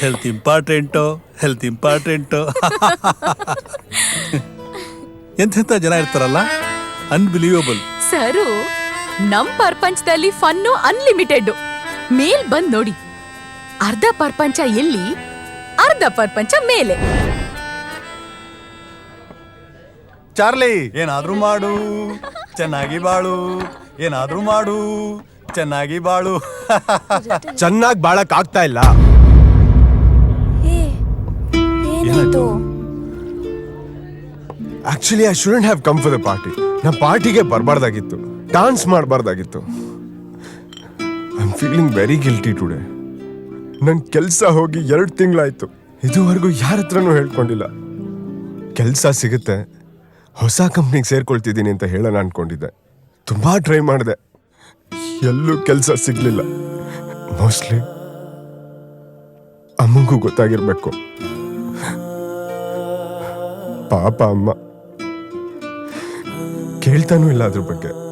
Health important health important ಎಂತೆಂಥ ಜನ ಇರ್ತಾರಲ್ಲ? ಅನ್ಬಿಲೀವಬಲ್ ಸರು ನಮ್ ಪ್ರಪಂಚದಲ್ಲಿ ಫನ್ನು ಅನ್ಲಿಮಿಟೆಡ್ ಮೇಲ್ ಬಂದ್ ನೋಡಿ. ಅರ್ಧ ಪ್ರಪಂಚ ಎಲ್ಲಿ ಅರ್ಧ ಪ್ರಪಂಚ ಮೇಲೆ. ಚಾರ್ಲಿ ಏನಾದ್ರೂ ಮಾಡು. ಚೆನ್ನಾಗಿ ಬಾಳು. ಏನಾದ್ರೂ ಮಾಡು. ಚೆನ್ನಾಗಿ ಬಾಳು. ಚೆನ್ನಾಗಿ ಬಾಳಕ್ ಆಗ್ತಾ ಇಲ್ಲ. Actually I shouldn't have come for the party ನಾ ಪಾರ್ಟಿಗೆ ಬರಬಾರ್ದಾಗಿತ್ತು. Dance ಮಾಡಬಾರ್ದಾಗಿತ್ತು. I am feeling very guilty today ನನ್ನ ಕೆಲಸ ಹೋಗಿ ಎರಡು ತಿಂಗಳಾಯ್ತು. ಇದುವರೆಗೂ ಯಾರ ಹತ್ರನೂ ಹೇಳ್ಕೊಂಡಿಲ್ಲ. ಕೆಲಸ ಸಿಗುತ್ತೆ. ಹೊಸ ಕಂಪ್ನಿಗೆ ಸೇರ್ಕೊಳ್ತಿದ್ದೀನಿ ಅಂತ ಹೇಳೋಣ ಅನ್ಕೊಂಡಿದ್ದೆ. ತುಂಬ ಟ್ರೈ ಮಾಡಿದೆ. ಎಲ್ಲೂ ಕೆಲಸ ಸಿಗಲಿಲ್ಲ. ಮೋಸ್ಟ್ಲಿ ಅಮ್ಮಗೂ ಗೊತ್ತಾಗಿರ್ಬೇಕು. ಪಾಪ ಅಮ್ಮ. ಕೇಳ್ತಾನೂ ಇಲ್ಲ ಅದ್ರ ಬಗ್ಗೆ.